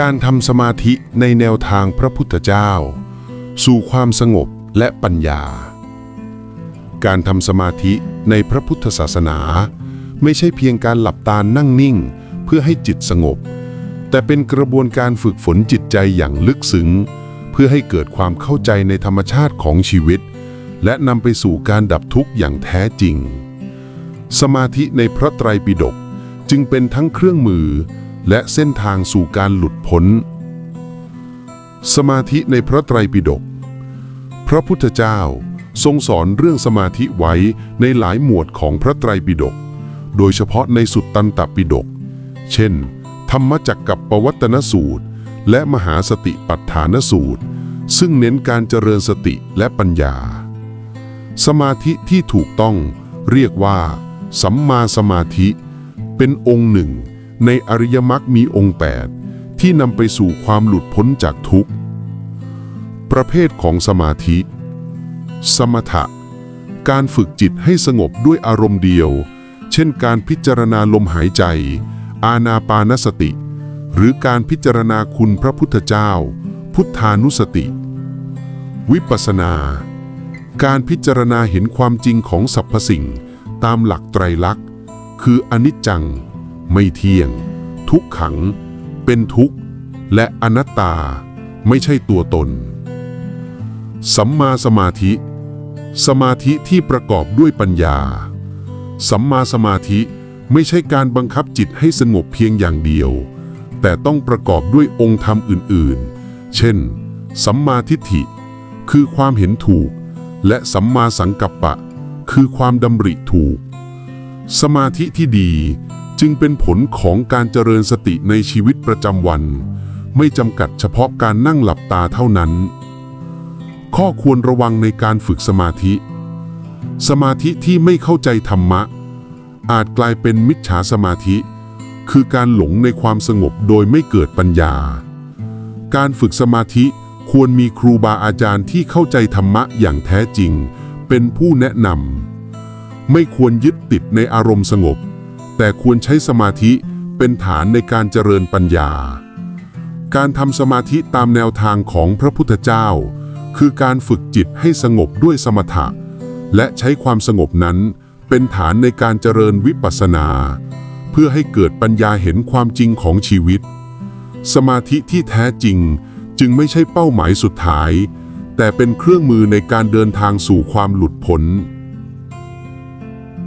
การทำสมาธิในแนวทางพระพุทธเจ้า สู่ความสงบและปัญญา การทำสมาธิในพระพุทธศาสนา ไม่ใช่เพียงการหลับตานั่งนิ่ง เพื่อให้จิตสงบ แต่เป็นกระบวนการฝึกฝนจิตใจอย่างลึกซึ้ง เพื่อให้เกิดความเข้าใจในธรรมชาติของชีวิต และนำไปสู่การดับทุกข์อย่างแท้จริง สมาธิในพระไตรปิฎกจึงเป็นทั้งเครื่องมือ และเส้นทางสู่การหลุดพ้น สมาธิในพระไตรปิฎก พระพุทธเจ้าทรงสอนเรื่องสมาธิไว้ในหลายหมวดของพระไตรปิฎก โดยเฉพาะในสุตตันตปิฎก เช่น ธรรมจักกับปวัตนสูตร และมหาสติปัฏฐานสูตร ซึ่งเน้นการเจริญสติและปัญญา สมาธิที่ถูกต้องเรียกว่า สัมมาสมาธิ เป็นองค์หนึ่ง ในอริยมรรคมีองค์ 8 ที่นำไปสู่ความหลุดพ้นจากทุกข์ ประเภทของสมาธิ สมถะ การฝึกจิตให้สงบด้วยอารมณ์เดียว เช่นการพิจารณาลมหายใจ อาณาปานสติ หรือการพิจารณาคุณพระพุทธเจ้า พุทธานุสติ วิปัสสนา การพิจารณาเห็นความจริงของสรรพสิ่ง ตามหลักไตรลักษณ์ คืออนิจจัง ไม่เที่ยง ทุกขัง เป็นทุกข์ และอนัตตา ไม่ใช่ตัวตน สัมมาสมาธิ สมาธิที่ประกอบด้วยปัญญา สัมมาสมาธิไม่ใช่การบังคับจิตให้สงบเพียงอย่างเดียว แต่ต้องประกอบด้วยองค์ธรรมอื่นๆ เช่น สัมมาทิฏฐิ คือความเห็นถูก และสัมมาสังกัปปะ คือความดำริถูก สมาธิที่ดี จึงเป็นผลของการเจริญสติในชีวิตประจำวัน ไม่จำกัดเฉพาะการนั่งหลับตาเท่านั้น ข้อควรระวังในการฝึกสมาธิ สมาธิที่ไม่เข้าใจธรรมะ อาจกลายเป็นมิจฉาสมาธิ คือการหลงในความสงบโดยไม่เกิดปัญญา การฝึกสมาธิควรมีครูบาอาจารย์ที่เข้าใจธรรมะอย่างแท้จริง เป็นผู้แนะนำไม่ควรยึดติดในอารมณ์สงบ แต่ควรใช้สมาธิเป็นฐานในการเจริญปัญญา การทำสมาธิตามแนวทางของพระพุทธเจ้า คือการฝึกจิตให้สงบด้วยสมถะ และใช้ความสงบนั้นเป็นฐานในการเจริญวิปัสสนา เพื่อให้เกิดปัญญาเห็นความจริงของชีวิต สมาธิที่แท้จริงจึงไม่ใช่เป้าหมายสุดท้าย แต่เป็นเครื่องมือในการเดินทางสู่ความหลุดพ้น